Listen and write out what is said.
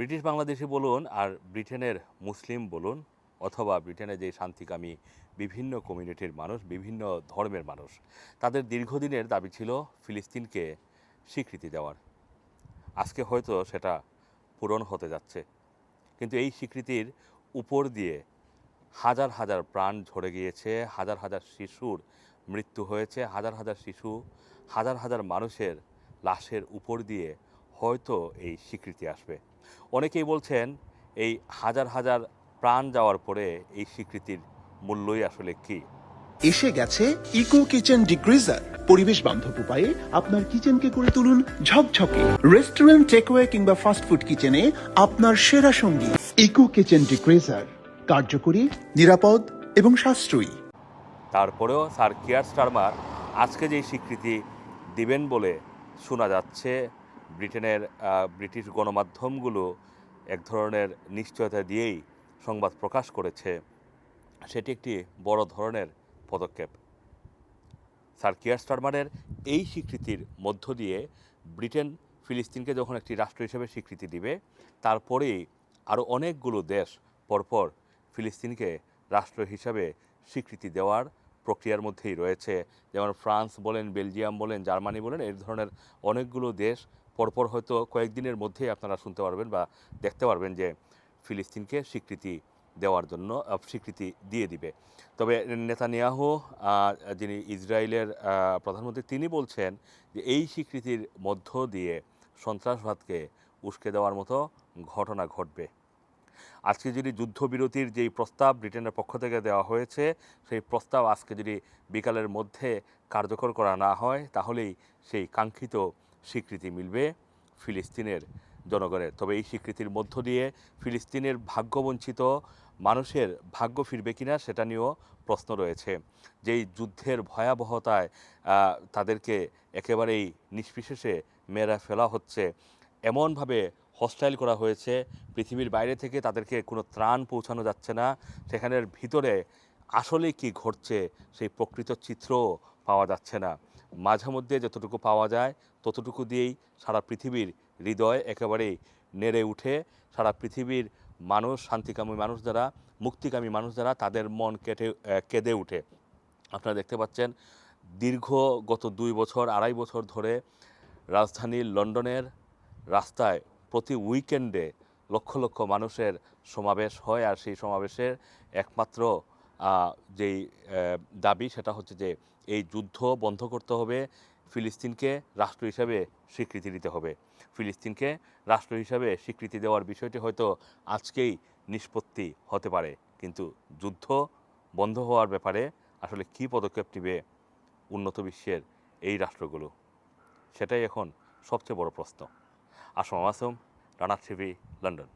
British Bangladeshi বলুন আর ব্রিটেনের মুসলিম বলুন অথবা ব্রিটেনে যে শান্তিকামী বিভিন্ন কমিউনিটির মানুষ, বিভিন্ন ধর্মের মানুষ, তাদের দীর্ঘদিনের দাবি ছিল ফিলিস্তিনকে স্বীকৃতি দেওয়ার। আজকে হয়তো সেটা পূরণ হতে যাচ্ছে। কিন্তু এই স্বীকৃতির উপর দিয়ে হাজার হাজার প্রাণ ঝরে গিয়েছে, হাজার হাজার শিশুর মৃত্যু হয়েছে, হাজার হাজার শিশু, হাজার হাজার মানুষের লাশের উপর দিয়ে হয়তো এই স্বীকৃতি আসবে। অনেকেই বলছেন এই হাজার হাজার প্রাণ যাওয়ার পরে এই স্বীকৃতির মূল্যই আসলে কি? এসে গেছে ইকো কিচেন ডিগ্রিজার। পরিবেশ বান্ধব উপায়ে আপনার কিচেনকে করে তুলুন ঝকঝকে। রেস্টুরেন্ট টেকওয়ে কিংবা ফাস্ট ফুড কিচেনে আপনার সেরা সঙ্গী ইকো কিচেন ডিগ্রিজার। কার্যকরী নিরাপদ এবং সাশ্রয়ী। তারপরেও স্যার কিয়ার স্টারমার আজকে যেই স্বীকৃতি দিবেন বলে শোনা যাচ্ছে ব্রিটেনের ব্রিটিশ গণমাধ্যমগুলো এক ধরনের নিশ্চয়তা দিয়েই সংবাদ প্রকাশ করেছে। সেটি একটি বড় ধরনের পদক্ষেপ। স্যার কিয়ার স্টারমারের এই স্বীকৃতির মধ্য দিয়ে ব্রিটেন ফিলিস্তিনকে যখন একটি রাষ্ট্র হিসেবে স্বীকৃতি দিবে, তারপরেই আরও অনেকগুলো দেশ পরপর ফিলিস্তিনকে রাষ্ট্র হিসাবে স্বীকৃতি দেওয়ার প্রক্রিয়ার মধ্যেই রয়েছে। যেমন ফ্রান্স বলেন, বেলজিয়াম বলেন, জার্মানি বলেন এই ধরনের অনেকগুলো দেশ পরপর হয়তো কয়েকদিনের মধ্যেই আপনারা শুনতে পারবেন বা দেখতে পারবেন যে ফিলিস্তিনকে স্বীকৃতি দেওয়ার জন্য স্বীকৃতি দিয়ে দিবে। তবে নেতানিয়াহু যিনি ইসরায়েলের প্রধানমন্ত্রী, তিনি বলছেন যে এই স্বীকৃতির মধ্য দিয়ে সন্ত্রাসবাদকে উস্কে দেওয়ার মতো ঘটনা ঘটবে। আজকে যদি যুদ্ধবিরতির যেই প্রস্তাব ব্রিটেনের পক্ষ থেকে দেওয়া হয়েছে, সেই প্রস্তাব আজকে যদি বিকালের মধ্যে কার্যকর করা না হয়, তাহলেই সেই কাঙ্ক্ষিত স্বীকৃতি মিলবে ফিলিস্তিনের জনগণের। তবে এই স্বীকৃতির মধ্য দিয়ে ফিলিস্তিনের ভাগ্যবঞ্চিত মানুষের ভাগ্য ফিরবে কিনা সেটা নিয়েও প্রশ্ন রয়েছে। যেই যুদ্ধের ভয়াবহতায় তাদেরকে একেবারেই নিষ্বিশেষে মেরা ফেলা হচ্ছে, এমনভাবে হস্টাইল করা হয়েছে, পৃথিবীর বাইরে থেকে তাদেরকে কোনো ত্রাণ পৌঁছানো যাচ্ছে না, সেখানের ভিতরে আসলে কি ঘটছে সেই প্রকৃত চিত্রও পাওয়া যাচ্ছে না। মাঝে মধ্যে যতটুকু পাওয়া যায় ততটুকু দিয়েই সারা পৃথিবীর হৃদয় একেবারেই নেড়ে উঠে, সারা পৃথিবীর মানুষ, শান্তিকামী মানুষ যারা, মুক্তিকামী মানুষ যারা, তাদের মন কেটে কেঁদে উঠে। আপনারা দেখতে পাচ্ছেন, দীর্ঘ গত দুই বছর, আড়াই বছর ধরে রাজধানী লন্ডনের রাস্তায় প্রতি উইকেন্ডে লক্ষ লক্ষ মানুষের সমাবেশ হয়, আর সেই সমাবেশের একমাত্র যেই দাবি সেটা হচ্ছে যে এই যুদ্ধ বন্ধ করতে হবে, ফিলিস্তিনকে রাষ্ট্র হিসাবে স্বীকৃতি দিতে হবে। ফিলিস্তিনকে রাষ্ট্র হিসাবে স্বীকৃতি দেওয়ার বিষয়টি হয়তো আজকেই নিষ্পত্তি হতে পারে, কিন্তু যুদ্ধ বন্ধ হওয়ার ব্যাপারে আসলে কী পদক্ষেপ নেবে উন্নত বিশ্বের এই রাষ্ট্রগুলো? সেটাই এখন সবচেয়ে বড় প্রশ্ন। Assam Assam, Rana TV, London.